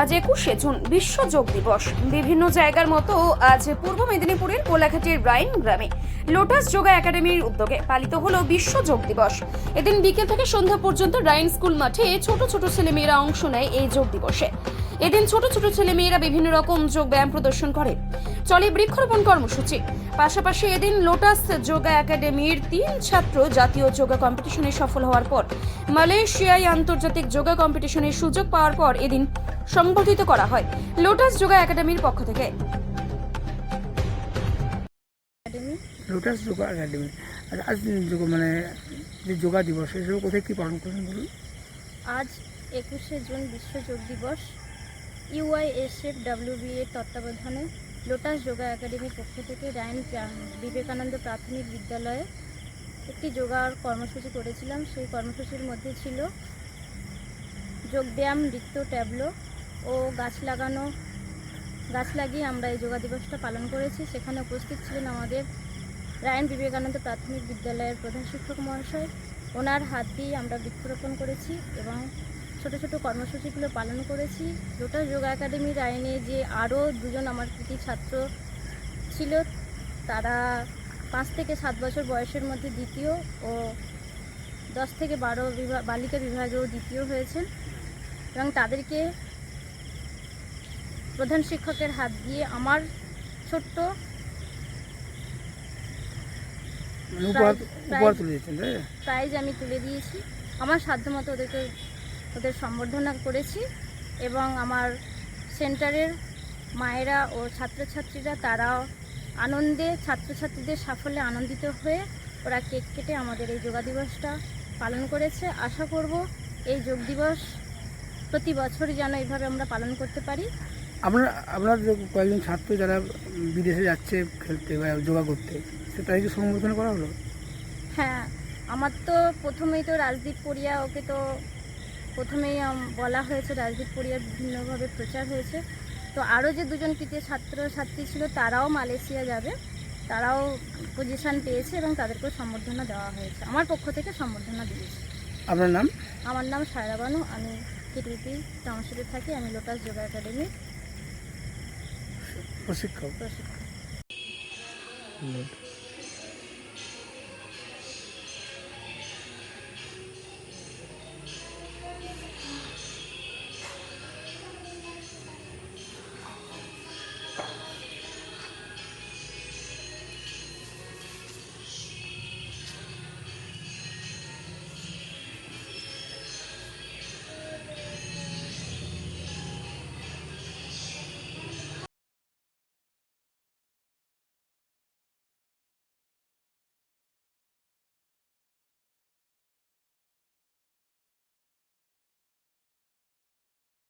আজ একুশে জুন, বিশ্ব যোগ দিবস। বিভিন্ন জায়গার মতো আজ পূর্ব মেদিনীপুরের কোলাঘাটের রাইন গ্রামে লোটাস যোগা একাডেমির উদ্যোগে পালিত হলো বিশ্ব যোগ দিবস। এদিন বিকেল থেকে সন্ধ্যা পর্যন্ত রাইন স্কুল মাঠে ছোট ছোট ছেলেমেয়েরা অংশ নেয় এই যোগ দিবসে। এদিন ছোট ছোট ছেলেমেয়েরা বিভিন্ন রকম যোগ ব্যায়াম প্রদর্শন করে। চলে বৃক্ষরোপণ কর্মসূচি। পাশাপাশি এদিন লোটাস যোগা একাডেমির তিন ছাত্র জাতীয় যোগা কম্পিটিশনে সফল হওয়ার পর মালয়েশিয়ায় আন্তর্জাতিক যোগা কম্পিটিশনের সুযোগ পাওয়ার পর এদিন সংবর্ধিত করা হয় লোটাস যোগা একাডেমির পক্ষ থেকে। Lotus yoga academy. আজ যোগ মানে যে যোগা দিবস এসব কোথায় কী পালন বলুন? আজ একুশে জুন বিশ্ব যোগ দিবস। ইউআইএসএফ ডাব্লিউবি এর তত্ত্বাবধানে লোটাস যোগা একাডেমির পক্ষ থেকে রায়ন বিবেকানন্দ প্রাথমিক বিদ্যালয়ে একটি যোগার কর্মসূচি করেছিলাম। সেই কর্মসূচির মধ্যে ছিল যোগব্যায়াম, নৃত্য, ট্যাবলো ও গাছ লাগানো। গাছ লাগিয়ে আমরা এই যোগা দিবসটা পালন করেছি। সেখানে উপস্থিত ছিলেন আমাদের রায়ন বিবেকানন্দ প্রাথমিক বিদ্যালয়ের প্রধান শিক্ষক মহাশয়। ওনার হাত দিয়ে আমরা বৃক্ষরোপণ করেছি এবং ছোট ছোট কর্মসূচিগুলো পালন করেছি লোটাস যোগা একাডেমির আইনে যে আরও দুজন আমার কৃতি ছাত্র ছিল তারা পাঁচ থেকে সাত বছর বয়সের মধ্যে দ্বিতীয় ও দশ থেকে বারো বিভাগ বালিকা বিভাগেও দ্বিতীয় হয়েছেন এবং তাদেরকে প্রধান শিক্ষকের হাত দিয়ে আমার ছোট্ট মানে? প্রাইজ আমি তুলে দিয়েছি আমার সাধ্যমতো ওদেরকে ওদের সম্বর্ধনা করেছি এবং আমার সেন্টারের মায়েরা ও ছাত্রছাত্রীরা তারাও আনন্দে ছাত্রছাত্রীদের সাফল্যে আনন্দিত হয়ে ওরা কেক কেটে আমাদের এই যোগা দিবসটা পালন করেছে। আশা করব এই যোগ দিবস প্রতি বছরই যেন এইভাবে আমরা পালন করতে পারি। আপনার আপনার কয়েকজন ছাত্র যারা বিদেশে যাচ্ছে খেলতে বা যোগা করতে সে তাদেরকে সম্বোধন করা হলো? হ্যাঁ আমার তো প্রথমেই তো রাজদীপ পড়িয়া ওকে তো প্রথমেই বলা হয়েছে রাজদীপ পড়িয়ার বিভিন্নভাবে প্রচার হয়েছে। তো আরও যে দুজন কৃতীয় ছাত্র ছাত্রী ছিল তারাও মালয়েশিয়া যাবে। তারাও পজিশন পেয়েছে এবং তাদেরকেও সম্বর্ধনা দেওয়া হয়েছে। আমার পক্ষ থেকে সম্বর্ধনা দিয়েছে। আপনার নাম? আমার নাম সায়রা বানু। আমি কেটিপি টাউনশিপে থাকি। আমি লোটাস যোগা একাডেমির প্রশিক্ষক। প্রশিক্ষক।